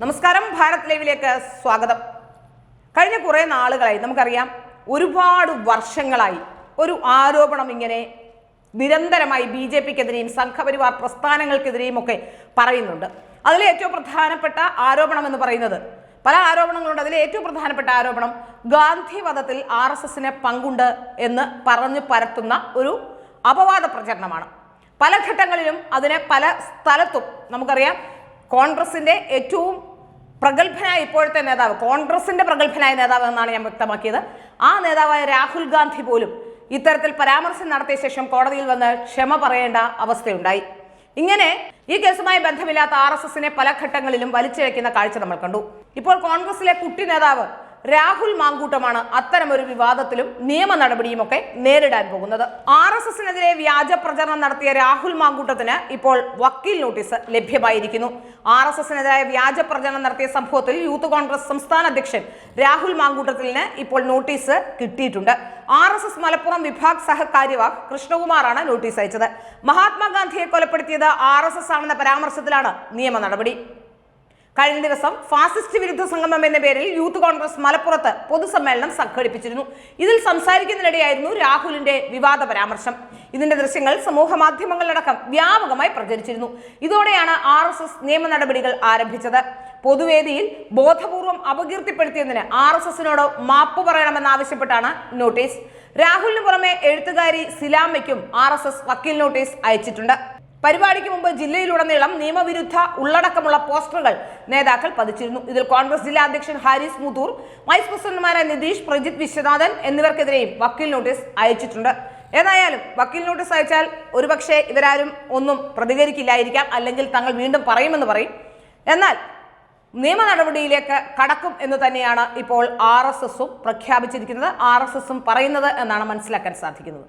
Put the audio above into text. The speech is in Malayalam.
നമസ്കാരം ഭാരത് ലൈവിലേക്ക് സ്വാഗതം. കഴിഞ്ഞ കുറേ നാളുകളായി നമുക്കറിയാം ഒരുപാട് വർഷങ്ങളായി ഒരു ആരോപണം ഇങ്ങനെ നിരന്തരമായി ബി ജെ പിക്കെതിരെയും സംഘപരിവാർ പ്രസ്ഥാനങ്ങൾക്കെതിരെയും ഒക്കെ പറയുന്നുണ്ട്. അതിലെ ഏറ്റവും പ്രധാനപ്പെട്ട ആരോപണം എന്ന് പറയുന്നത് പല ആരോപണങ്ങളുണ്ട്. അതിലെ ഏറ്റവും പ്രധാനപ്പെട്ട ആരോപണം ഗാന്ധി വധത്തിൽ ആർ എസ് എസിന് പങ്കുണ്ട് എന്ന് പറഞ്ഞു പരത്തുന്ന ഒരു അപവാദ പ്രചരണമാണ്. പല ഘട്ടങ്ങളിലും അതിനെ പല സ്ഥലത്തും നമുക്കറിയാം കോൺഗ്രസിന്റെ ഏറ്റവും പ്രഗത്ഭനായ ഇപ്പോഴത്തെ നേതാവ് കോൺഗ്രസിന്റെ പ്രഗത്ഭനായ നേതാവ് എന്നാണ് ഞാൻ വ്യക്തമാക്കിയത്. ആ നേതാവായ രാഹുൽ ഗാന്ധി പോലും ഇത്തരത്തിൽ പരാമർശം നടത്തിയ ശേഷം കോടതിയിൽ വന്ന് ക്ഷമ പറയേണ്ട അവസ്ഥയുണ്ടായി. ഇങ്ങനെ ഈ കേസുമായി ബന്ധമില്ലാത്ത ആർ എസ് എസിനെ പല ഘട്ടങ്ങളിലും വലിച്ചിഴക്കുന്ന കാഴ്ച നമ്മൾ കണ്ടു. ഇപ്പോൾ കോൺഗ്രസിലെ കുട്ടി നേതാവ് രാഹുൽ മാങ്കൂട്ടമാണ് അത്തരമൊരു വിവാദത്തിലും നിയമ നടപടിയും ഒക്കെ നേരിടാൻ പോകുന്നത്. ആർ എസ് എസിനെതിരെ വ്യാജ പ്രചരണം നടത്തിയ രാഹുൽ മാങ്കൂട്ടത്തിന് ഇപ്പോൾ വക്കീൽ നോട്ടീസ് ലഭ്യമായിരിക്കുന്നു. ആർ എസ് എസിനെതിരായ വ്യാജ പ്രചരണം നടത്തിയ സംഭവത്തിൽ യൂത്ത് കോൺഗ്രസ് സംസ്ഥാന അധ്യക്ഷൻ രാഹുൽ മാങ്കൂട്ടത്തിന് ഇപ്പോൾ നോട്ടീസ് കിട്ടിയിട്ടുണ്ട്. ആർ എസ് എസ് മലപ്പുറം വിഭാഗ് സഹകാര്യവാഹ് കൃഷ്ണകുമാറാണ് നോട്ടീസ് അയച്ചത്. മഹാത്മാഗാന്ധിയെ കൊലപ്പെടുത്തിയത് ആർ എസ് എസ് ആണെന്ന പരാമർശത്തിലാണ് നിയമ നടപടി. കഴിഞ്ഞ ദിവസം ഫാസിസ്റ്റ് വിരുദ്ധ സംഗമം എന്ന പേരിൽ യൂത്ത് കോൺഗ്രസ് മലപ്പുറത്ത് പൊതുസമ്മേളനം സംഘടിപ്പിച്ചിരുന്നു. ഇതിൽ സംസാരിക്കുന്നതിനിടെയായിരുന്നു രാഹുലിന്റെ വിവാദ പരാമർശം. ഇതിന്റെ ദൃശ്യങ്ങൾ സമൂഹ മാധ്യമങ്ങളിലടക്കം വ്യാപകമായി പ്രചരിച്ചിരുന്നു. ഇതോടെയാണ് ആർ എസ് എസ് നിയമ നടപടികൾ ആരംഭിച്ചത്. പൊതുവേദിയിൽ ബോധപൂർവം അപകീർത്തിപ്പെടുത്തിയതിന് ആർ എസ് എസിനോട് മാപ്പ് പറയണമെന്നാവശ്യപ്പെട്ടാണ് നോട്ടീസ്. രാഹുലിന് പുറമെ എഴുത്തുകാരി സിലാമയ്ക്കും ആർ എസ് എസ് വക്കീൽ നോട്ടീസ് അയച്ചിട്ടുണ്ട്. പരിപാടിക്ക് മുമ്പ് ജില്ലയിലുടനീളം നിയമവിരുദ്ധ ഉള്ളടക്കമുള്ള പോസ്റ്ററുകൾ നേതാക്കൾ പതിച്ചിരുന്നു. ഇതിൽ കോൺഗ്രസ് ജില്ലാ അധ്യക്ഷൻ ഹാരിസ് മുത്തൂർ വൈസ് പ്രസിഡന്റുമാരായ നിതീഷ് പ്രജിത് വിശ്വനാഥൻ എന്നിവർക്കെതിരെയും വക്കീൽ നോട്ടീസ് അയച്ചിട്ടുണ്ട്. ഏതായാലും വക്കീൽ നോട്ടീസ് അയച്ചാൽ ഒരുപക്ഷെ ഇവരാരും ഒന്നും പ്രതികരിക്കില്ലായിരിക്കാം. അല്ലെങ്കിൽ തങ്ങൾ വീണ്ടും പറയുമെന്ന് പറയും. എന്നാൽ നിയമ നടപടിയിലേക്ക് കടക്കും എന്ന് തന്നെയാണ് ഇപ്പോൾ ആർ പ്രഖ്യാപിച്ചിരിക്കുന്നത്. ആർ പറയുന്നത് എന്നാണ് മനസ്സിലാക്കാൻ സാധിക്കുന്നത്.